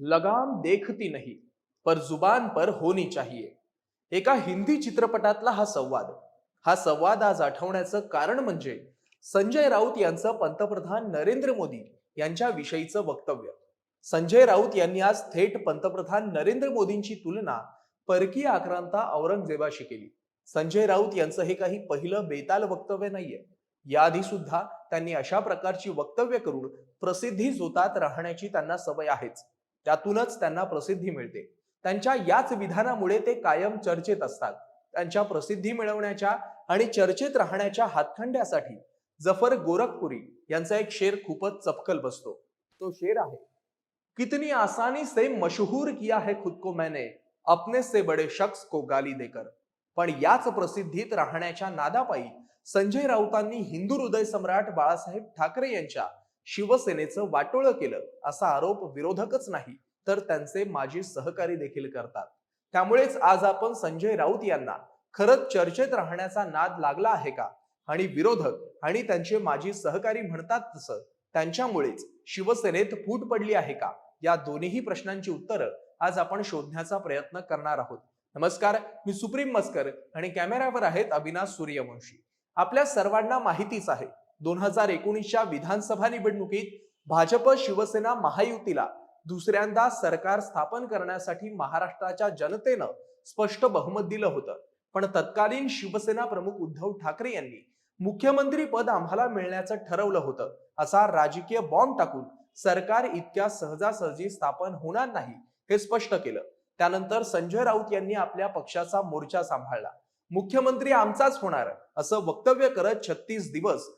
लगाम देखती नाही पर जुबान पर होनी चाहिए. एका हिंदी चित्रपटातला हा संवाद. हा संवाद आज आठवण्याचं कारण म्हणजे संजय राऊत यांचं पंतप्रधान नरेंद्र मोदी यांच्या विषयीचं वक्तव्य. संजय राऊत यांनी आज थेट पंतप्रधान नरेंद्र मोदींची तुलना परकीय आक्रांता औरंगजेबाशी केली. संजय राऊत यांचं हे काही पहिलं बेताल वक्तव्य नाहीये. याआधी सुद्धा त्यांनी अशा प्रकारची वक्तव्य करून प्रसिद्धी जोतात राहण्याची त्यांना सवय आहेच. त्यातूनच त्यांना प्रसिद्धी मिळते. त्यांच्या याच विधानामुळे ते कायम चर्चेत असतात. त्यांच्या प्रसिद्धी मिळवण्याच्या आणि चर्चेत राहण्याच्या हातखंड्यासाठी जफर गोरखपुरी यांचा एक शेर खूपच चपकल बसतो. तो शेर आहे कितनी आसानी से मशहूर किया है खुद को मैंने अपने से बड़े शख्स को गाली देकर. पण याच प्रसिद्धीत राहण्याच्या नादापायी संजय राऊतांनी हिंदू हृदय सम्राट बाळासाहेब ठाकरे यांच्या शिवसेनेचं वाटोळं केलं असा आरोप विरोधकच नाही तर त्यांचे माजी सहकारी देखील करतात. त्यामुळेच आज आपण संजय राऊत यांना खरंच चर्चेत राहण्याचा नाद लागला आहे का? आणि विरोधक आणि त्यांचे माजी सहकारी म्हणतात तसं त्यांच्यामुळेच शिवसेनेत फूट पडली आहे का? या दोन्ही प्रश्नांची उत्तरं आज आपण शोधण्याचा प्रयत्न करणार आहोत. नमस्कार मी सुप्रीम मस्कर आणि कॅमेऱ्यावर आहेत अविनाश सूर्यवंशी. आपल्या सर्वांना माहितीच आहे दोन हजार एकोणीसच्या विधानसभा निवडणुकीत भाजप शिवसेना महायुतीला दुसऱ्यांदा सरकार स्थापन करण्यासाठी महाराष्ट्राच्या जनतेनं स्पष्ट बहुमत दिलं होतं. पण तत्कालीन शिवसेना प्रमुख उद्धव ठाकरे यांनी मुख्यमंत्री पद आम्हाला मिळण्याचं ठरवलं होतं. असा राजकीय बॉम्ब टाकून सरकार इतक्या सहजासहजी स्थापन होणार नाही हे स्पष्ट केलं. त्यानंतर संजय राऊत यांनी आपल्या पक्षाचा मोर्चा सांभाळला. मुख्यमंत्री आमचाच होणार असं वक्तव्य करत छत्तीस दिवस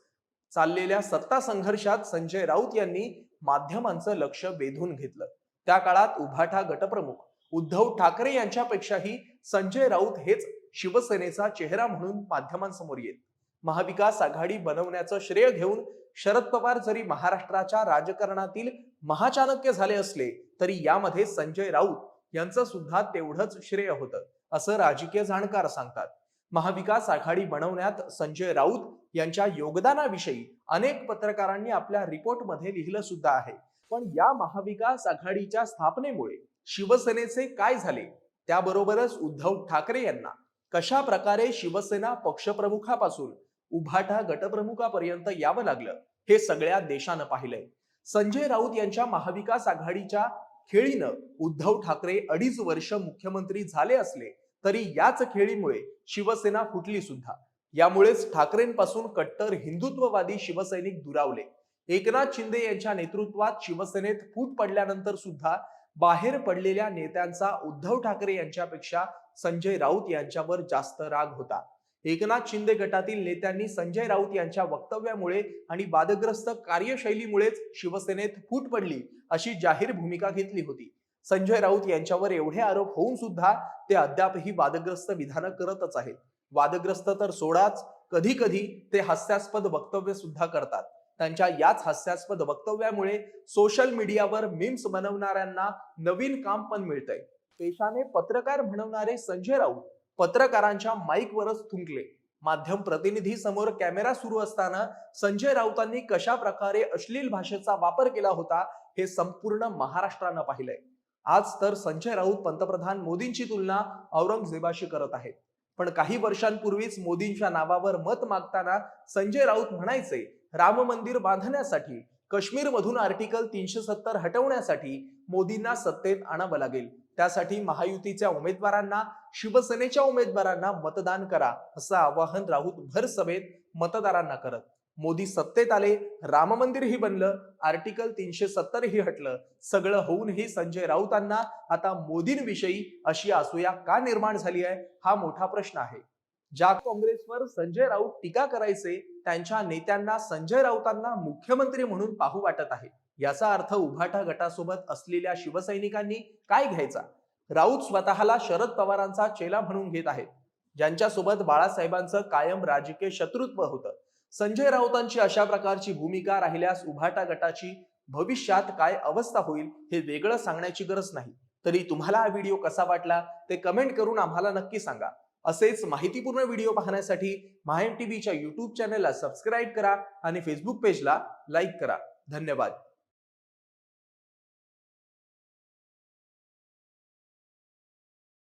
चाललेल्या सत्ता संघर्षात संजय राऊत यांनी माध्यमांचं लक्ष वेधून घेतलं. त्या काळात उभाठा गटप्रमुख उद्धव ठाकरे यांच्यापेक्षाही संजय राऊत हेच शिवसेनेचा चेहरा म्हणून माध्यमांसमोर येत. महाविकास आघाडी बनवण्याचं श्रेय घेऊन शरद पवार जरी महाराष्ट्राच्या राजकारणातील महाचाणक्य झाले असले तरी यामध्ये संजय राऊत यांचं सुद्धा तेवढंच श्रेय होतं असं राजकीय जाणकार सांगतात. महाविकास आघाडी बनवण्यात संजय राऊत यांच्या योगदानाविषयी अनेक पत्रकारांनी आपल्या रिपोर्टमध्ये लिहिलं सुद्धा आहे. पण या महाविकास आघाडीच्या स्थापनेमुळे शिवसेनेचे काय झाले? त्याबरोबरच उद्धव ठाकरे यांना कशा प्रकारे शिवसेना पक्षप्रमुखापासून उभाटा गटप्रमुखापर्यंत यावं लागलं हे सगळ्या देशानं पाहिलंय. संजय राऊत यांच्या महाविकास आघाडीच्या खेळीनं उद्धव ठाकरे अडीच वर्ष मुख्यमंत्री झाले असले तरी याच खेळीमुळे शिवसेना फुटली सुद्धा. यामुळेच ठाकरेंपासून कट्टर हिंदुत्ववादी शिवसैनिक दुरावले. एकनाथ शिंदे यांच्या नेतृत्वात शिवसेनेत फूट पडल्यानंतर सुद्धा बाहेर पडलेल्या नेत्यांचा उद्धव ठाकरे यांच्यापेक्षा संजय राऊत यांच्यावर जास्त राग होता. एकनाथ शिंदे गटातील नेत्यांनी संजय राऊत यांच्या वक्तव्यामुळे आणि वादग्रस्त कार्यशैलीमुळेच शिवसेनेत फूट पडली अशी जाहीर भूमिका घेतली होती. संजय राऊत यांच्यावर एवढे आरोप होऊन सुद्धा ते अद्यापही वादग्रस्त विधानं करतच आहेत. वादग्रस्त तर सोडाच कधी कधी ते हास्यास्पद वक्तव्य सुद्धा करतात. त्यांच्या याच हास्यास्पद वक्तव्यामुळे सोशल मीडियावर मीम्स बनवणाऱ्यांना नवीन काम पण मिळतंय. पेशाने पत्रकार म्हणवणारे संजय राऊत पत्रकारांच्या माईकवरच थुंकले. माध्यम प्रतिनिधी समोर कॅमेरा सुरू असताना संजय राऊतांनी कशा प्रकारे अश्लील भाषेचा वापर केला होता हे संपूर्ण महाराष्ट्रानं पाहिलंय. आज तर संजय राऊत पंतप्रधान मोदींची तुलना औरंगजेबाशी करत आहेत. पण काही वर्षांपूर्वीच मोदींच्या नावावर मत मागताना संजय राऊत म्हणायचे राम मंदिर बांधण्यासाठी काश्मीरमधून आर्टिकल तीनशे सत्तर हटवण्यासाठी मोदींना सत्तेत आणावं लागेल. त्यासाठी महायुतीच्या उमेदवारांना शिवसेनेच्या उमेदवारांना मतदान करा असं आवाहन राऊत भर सभेत मतदारांना करत मोदी सत्तेत आले राम मंदिरही बनलं आर्टिकल तीनशे सत्तर ही हटलं. सगळं होऊनही संजय राऊतांना आता मोदींविषयी अशी असूया का निर्माण झाली आहे हा मोठा प्रश्न आहे. ज्या काँग्रेसवर संजय राऊत टीका करायचे त्यांच्या नेत्यांना संजय राऊतांना मुख्यमंत्री म्हणून पाहू वाटत आहे. याचा अर्थ उभाटा गटासोबत असलेल्या शिवसैनिकांनी काय घ्यायचा? राऊत स्वतःला शरद पवारांचा चेला म्हणून घेत आहेत. ज्यांच्यासोबत बाळासाहेबांचं कायम राजकीय शत्रुत्व होतं. संजय राऊतांची अशा प्रकारची भूमिका राहिल्यास उभाटा गटाची भविष्यात काय अवस्था होईल हे वेगळं सांगण्याची गरज नाही. तरी तुम्हाला हा व्हिडिओ कसा वाटला ते कमेंट करून आम्हाला नक्की सांगा. असेच माहितीपूर्ण व्हिडिओ पाहण्यासाठी माहेम टीव्हीच्या युट्यूब चॅनलला सबस्क्राईब करा आणि फेसबुक पेजला लाईक करा. धन्यवाद.